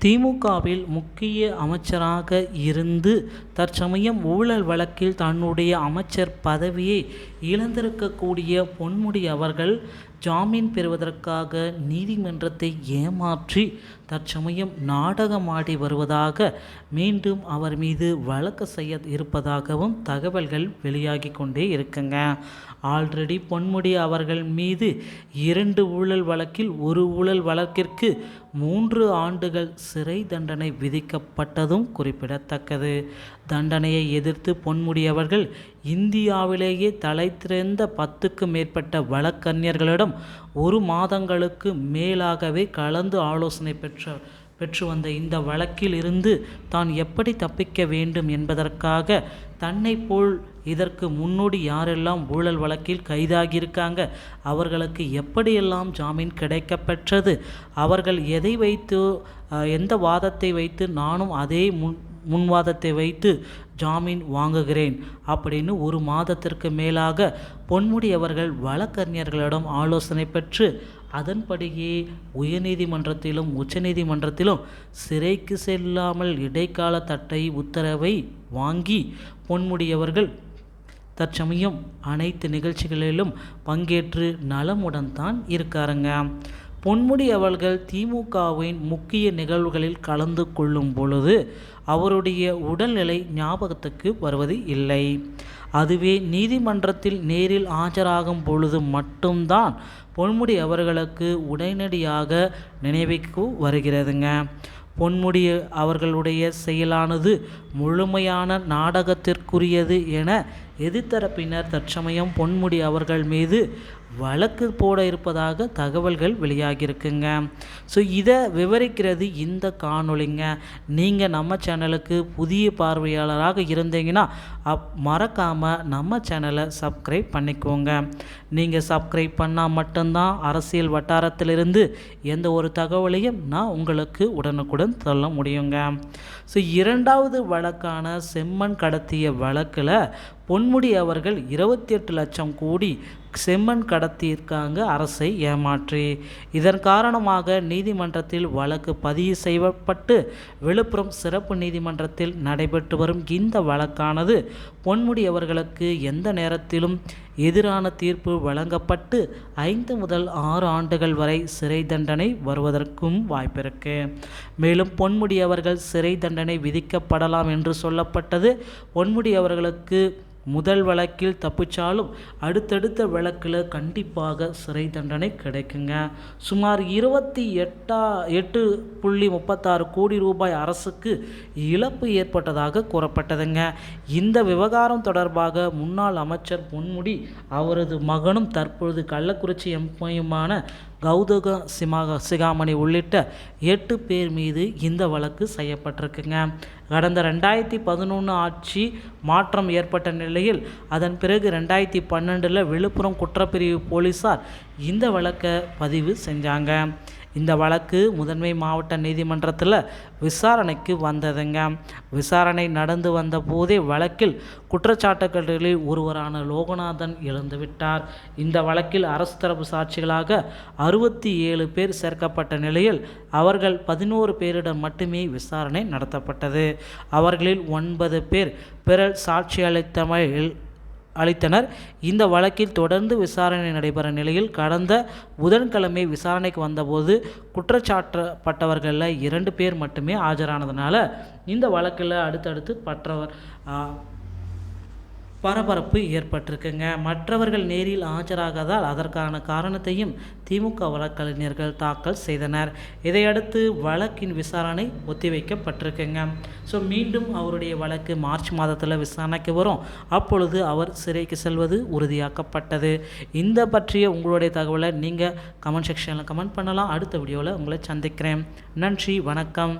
திமுகவில் முக்கிய அமைச்சராக இருந்து தற்சமயம் ஊழல் வழக்கில் தன்னுடைய அமைச்சர் பதவியை இழந்திருக்கக்கூடிய பொன்முடி அவர்கள் ஜாமீன் பெறுவதற்காக நீதிமன்றத்தை ஏமாற்றி தற்சமயம் நாடகமாடி வருவதாக மீண்டும் அவர் மீது வழக்கு செய்ய இருப்பதாகவும் தகவல்கள் வெளியாகி கொண்டே இருக்குங்க. ஆல்ரெடி பொன்முடி அவர்கள் மீது இரண்டு ஊழல் வழக்கில் ஒரு ஊழல் வழக்கிற்கு மூன்று ஆண்டுகள் சிறை தண்டனை விதிக்கப்பட்டதும் குறிப்பிடத்தக்கது. தண்டனையை எதிர்த்து பொன்முடியவர்கள் இந்தியாவிலேயே தலைத்திறந்த பத்துக்கும் மேற்பட்ட வழக்கறிஞர்களிடம் ஒரு மாதங்களுக்கு மேலாகவே கலந்து ஆலோசனை பெற்ற பெற்று வந்த இந்த வழக்கில் இருந்து தான் எப்படி தப்பிக்க வேண்டும் என்பதற்காக தன்னை போல் இதற்கு முன்னோடி யாரெல்லாம் ஊழல் வழக்கில் கைதாகியிருக்காங்க அவர்களுக்கு எப்படியெல்லாம் ஜாமீன் கிடைக்கப்பெற்றது அவர்கள் எதை வைத்து எந்த வாதத்தை வைத்து நானும் அதே முன் முன்வாதத்தை வைத்து ஜாமீன் வாங்குகிறேன். அப்படின்னு ஒரு மாதத்திற்கு மேலாக பொன்முடி அவர்கள் வழக்கறிஞர்களிடம் ஆலோசனை பெற்று அதன்படியே உயர்நீதிமன்றத்திலும் உச்சநீதிமன்றத்திலும் சிறைக்கு செல்லாமல் இடைக்கால தட்டை உத்தரவை வாங்கி பொன்முடியவர்கள் தற்சமயம் அனைத்து நிகழ்ச்சிகளிலும் பங்கேற்று நலமுடன் தான் இருக்காருங்க. பொன்முடி அவர்கள் திமுகவின் முக்கிய நிகழ்வுகளில் கலந்து கொள்ளும் பொழுது அவருடைய உடல்நிலை ஞாபகத்துக்கு வருவது இல்லை. அதுவே நீதிமன்றத்தில் நேரில் ஆஜராகும் பொழுது மட்டும்தான் பொன்முடி அவர்களுக்கு உடனடியாக நினைவுக்கு வருகிறதுங்க. பொன்முடி அவர்களுடைய செயலானது முழுமையான நாடகத்திற்குரியது என எதிர்த்தரப்பினர் தற்சமயம் பொன்முடி அவர்கள் மீது வழக்கு போட இருப்பதாக தகவல்கள் வெளியாகியிருக்குங்க. ஸோ இதை விவரிக்கிறது இந்த காணொளிங்க. நீங்கள் நம்ம சேனலுக்கு புதிய பார்வையாளராக இருந்தீங்கன்னா அப் மறக்காமல் நம்ம சேனலை சப்ஸ்கிரைப் பண்ணிக்கோங்க. நீங்கள் சப்ஸ்கிரைப் பண்ணால் மட்டும்தான் அரசியல் வட்டாரத்திலிருந்து எந்த ஒரு தகவலையும் நான் உங்களுக்கு உடனுக்குடன் சொல்ல முடியுங்க. ஸோ இரண்டாவது வழக்கான செம்மண் கடத்திய வழக்கில் பொன்முடி அவர்கள் இருபத்தி எட்டு லட்சம் கோடி செம்மண் கடத்தியிருக்காங்க அரசை ஏமாற்றி. இதன் காரணமாக நீதிமன்றத்தில் வழக்கு பதிவு செய்யப்பட்டு விழுப்புரம் சிறப்பு நீதிமன்றத்தில் நடைபெற்று வரும் இந்த வழக்கானது பொன்முடி அவர்களுக்கு எந்த நேரத்திலும் எதிரான தீர்ப்பு வழங்கப்பட்டு ஐந்து முதல் ஆறு ஆண்டுகள் வரை சிறை தண்டனை வருவதற்கும் வாய்ப்பிருக்கு. மேலும் பொன்முடி அவர்கள் சிறை தண்டனை விதிக்கப்படலாம் என்று சொல்லப்பட்டது. பொன்முடி அவர்களுக்கு முதல் வழக்கில் தப்பிச்சாலும் அடுத்தடுத்த வழக்கில் கண்டிப்பாக சிறை தண்டனை கிடைக்குங்க. சுமார் இருபத்தி எட்டா எட்டு புள்ளி முப்பத்தாறு கோடி ரூபாய் அரசுக்கு இழப்பு ஏற்பட்டதாக கூறப்பட்டதுங்க. இந்த விவகாரம் தொடர்பாக முன்னாள் அமைச்சர் பொன்முடி அவரது மகனும் தற்பொழுது கள்ளக்குறிச்சி எம்பியுமான கௌதக சிமாக சிகாமணி உள்ளிட்ட எட்டு பேர் மீது இந்த வழக்கு செய்யப்பட்டிருக்குங்க. கடந்த ரெண்டாயிரத்தி பதினொன்று ஆட்சி மாற்றம் ஏற்பட்ட நிலையில் அதன் பிறகு ரெண்டாயிரத்தி பன்னெண்டில் விழுப்புரம் குற்றப்பிரிவு போலீஸார் இந்த வழக்கை பதிவு செஞ்சாங்க. இந்த வழக்கு முதன்மை மாவட்ட நீதிமன்றத்தில் விசாரணைக்கு வந்ததுங்க. விசாரணை நடந்து வந்த போதே வழக்கில் குற்றச்சாட்டுகளில் ஒருவரான லோகநாதன் இழந்துவிட்டார் இந்த வழக்கில் அரசு தரப்பு சாட்சிகளாக அறுபத்தி ஏழு பேர் சேர்க்கப்பட்ட நிலையில் அவர்கள் பதினோரு பேரிடம் மட்டுமே விசாரணை நடத்தப்பட்டது. அவர்களில் ஒன்பது பேர் பிறர் சாட்சி அளித்தமையில் அளித்தனர். இந்த வழக்கில் தொடர்ந்து விசாரணை நடைபெற நிலையில் கடந்த புதன்கிழமை விசாரணைக்கு வந்தபோது குற்றச்சாட்டப்பட்டவர்களில் இரண்டு பேர் மட்டுமே ஆஜரானதுனால இந்த வழக்கில் அடுத்தடுத்து பற்றவர் பரபரப்பு ஏற்பட்டிருக்குங்க. மற்றவர்கள் நேரில் ஆஜராகாதால் அதற்கான காரணத்தையும் திமுக வழக்கறிஞர்கள் தாக்கல் செய்தனர். இதையடுத்து வழக்கின் விசாரணை ஒத்திவைக்கப்பட்டிருக்குங்க. ஸோ மீண்டும் அவருடைய வழக்கு மார்ச் மாதத்தில் விசாரணைக்கு வரும். அப்பொழுது அவர் சிறைக்கு செல்வது உறுதியாக்கப்பட்டது. இந்த பற்றிய உங்களுடைய தகவலை நீங்கள் கமெண்ட் செக்ஷனில் கமெண்ட் பண்ணலாம். அடுத்த வீடியோவில் உங்களை சந்திக்கிறேன். நன்றி வணக்கம்.